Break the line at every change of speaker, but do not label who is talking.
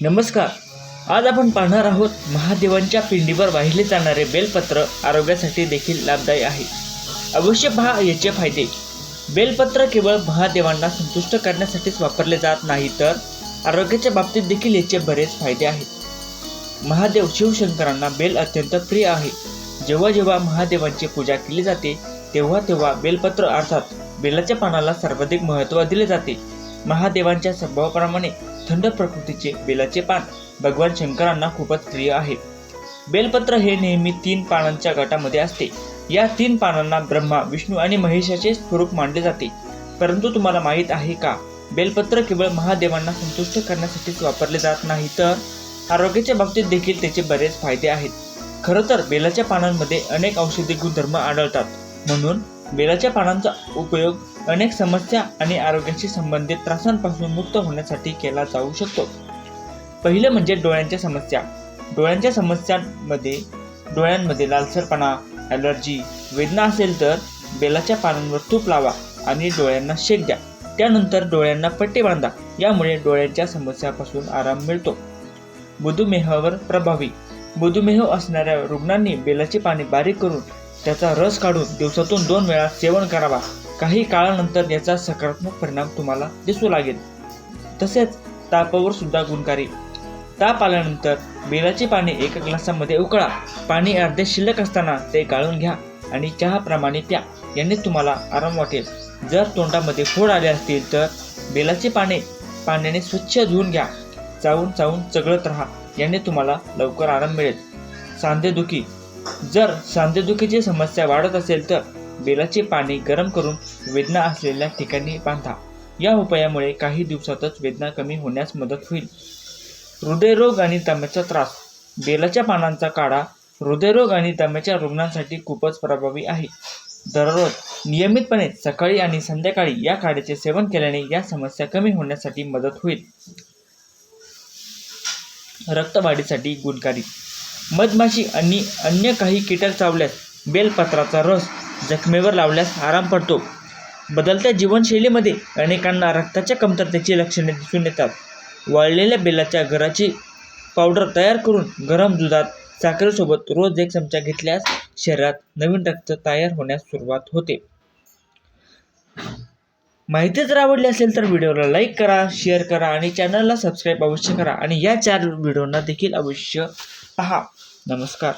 नमस्कार. आज आपण पाहणार आहोत महादेवांच्या पिंडीवर वाहिले जाणारे बेलपत्र आरोग्यासाठी देखील लाभदायी आहे. अवश्य पहा याचे फायदे. बेलपत्र केवळ महादेवांना संतुष्ट करण्यासाठीच वापरले जात नाही तर आरोग्याच्या बाबतीत देखील याचे बरेच फायदे आहेत. महादेव शिवशंकरांना बेल अत्यंत प्रिय आहे. जेव्हा जेव्हा महादेवांची पूजा केली जाते तेव्हा तेव्हा बेलपत्र अर्थात बेलाच्या पानाला सर्वाधिक महत्त्व दिले जाते. महादेवांच्या स्वभावाप्रमाणे थंड प्रकृतीचे बेलाचे पान. भगवान शंकरांना खूपच प्रिय आहे. बेलपत्र हे नेहमी तीन पानांच्या गटामध्ये असते. या तीन पानांना ब्रह्मा विष्णू आणि महेशाचे स्वरूप मानले जाते. परंतु तुम्हाला माहीत आहे का? बेलपत्र केवळ महादेवांना संतुष्ट करण्यासाठीच वापरले जात नाही तर आरोग्याच्या बाबतीत देखील त्याचे बरेच फायदे आहेत. खरं तर बेलाच्या पानांमध्ये अनेक औषधी गुणधर्म आढळतात. म्हणून बेलाच्या पानांचा उपयोग अनेक समस्या आणि आरोग्याशी संबंधित त्रासांपासून मुक्त होण्यासाठी केला जाऊ शकतो. पहिलं म्हणजे डोळ्यांच्या समस्या. डोळ्यांच्या समस्यांमध्ये डोळ्यांमध्ये लालसरपणा ॲलर्जी वेदना असेल तर बेलाच्या पानांवर तूप लावा आणि डोळ्यांना शेक द्या. त्यानंतर डोळ्यांना पट्टी बांधा. यामुळे डोळ्यांच्या समस्यापासून आराम मिळतो. मधुमेहावर प्रभावी मधुमेह असणाऱ्या रुग्णांनी बेलाची पाने बारीक करून त्याचा रस काढून दिवसातून दोन वेळा सेवन करावा. काही काळानंतर याचा सकारात्मक परिणाम तुम्हाला दिसू लागेल. तसेच तापावर सुद्धा गुणकारी. ताप आल्यानंतर बेलाची पाने एका ग्लासामध्ये उकळा. पाणी अर्धे शिल्लक असताना ते गाळून घ्या आणि चहाप्रमाणे प्या. याने तुम्हाला आराम वाटेल. जर तोंडामध्ये फोड आले असतील तर बेलाची पाने पाण्याने स्वच्छ धुवून घ्या. चावून चावून चगळत राहा. याने तुम्हाला लवकर आराम मिळेल. सांधेदुखी जर सांधेदुखीची समस्या वाढत असेल तर बेलाचे पाने गरम करून वेदना असलेल्या ठिकाणी बांधा. या उपायामुळे काही दिवसातच वेदना कमी होण्यास मदत होईल. हृदयरोग आणि दम्याचा त्रास. बेलाच्या पानांचा काढा हृदयरोग आणि दम्याच्या रुग्णांसाठी खूपच प्रभावी आहे. दररोज नियमितपणे सकाळी आणि संध्याकाळी या काढ्याचे सेवन केल्याने या समस्या कमी होण्यासाठी मदत होईल. रक्तवाढीसाठी गुणकारी मधमाशी आणि अन्य काही कीटक चावल्यास बेलपत्राचा रस जखमेवर लावल्यास आराम पडतो. बदलत्या जीवनशैलीमध्ये अनेकांना रक्ताच्या कमतरतेची लक्षणे दिसून येतात. वाळलेल्या बेलाच्या घराची पावडर तयार करून गरम दुधात साखरेसोबत रोज एक चमचा घेतल्यास शरीरात नवीन रक्त तयार होण्यास सुरुवात होते. माहिती जर आवडली असेल तर व्हिडिओला लाईक करा शेअर करा आणि चॅनलला सबस्क्राईब अवश्य करा आणि या चार व्हिडिओना देखील अवश्य पहा. नमस्कार.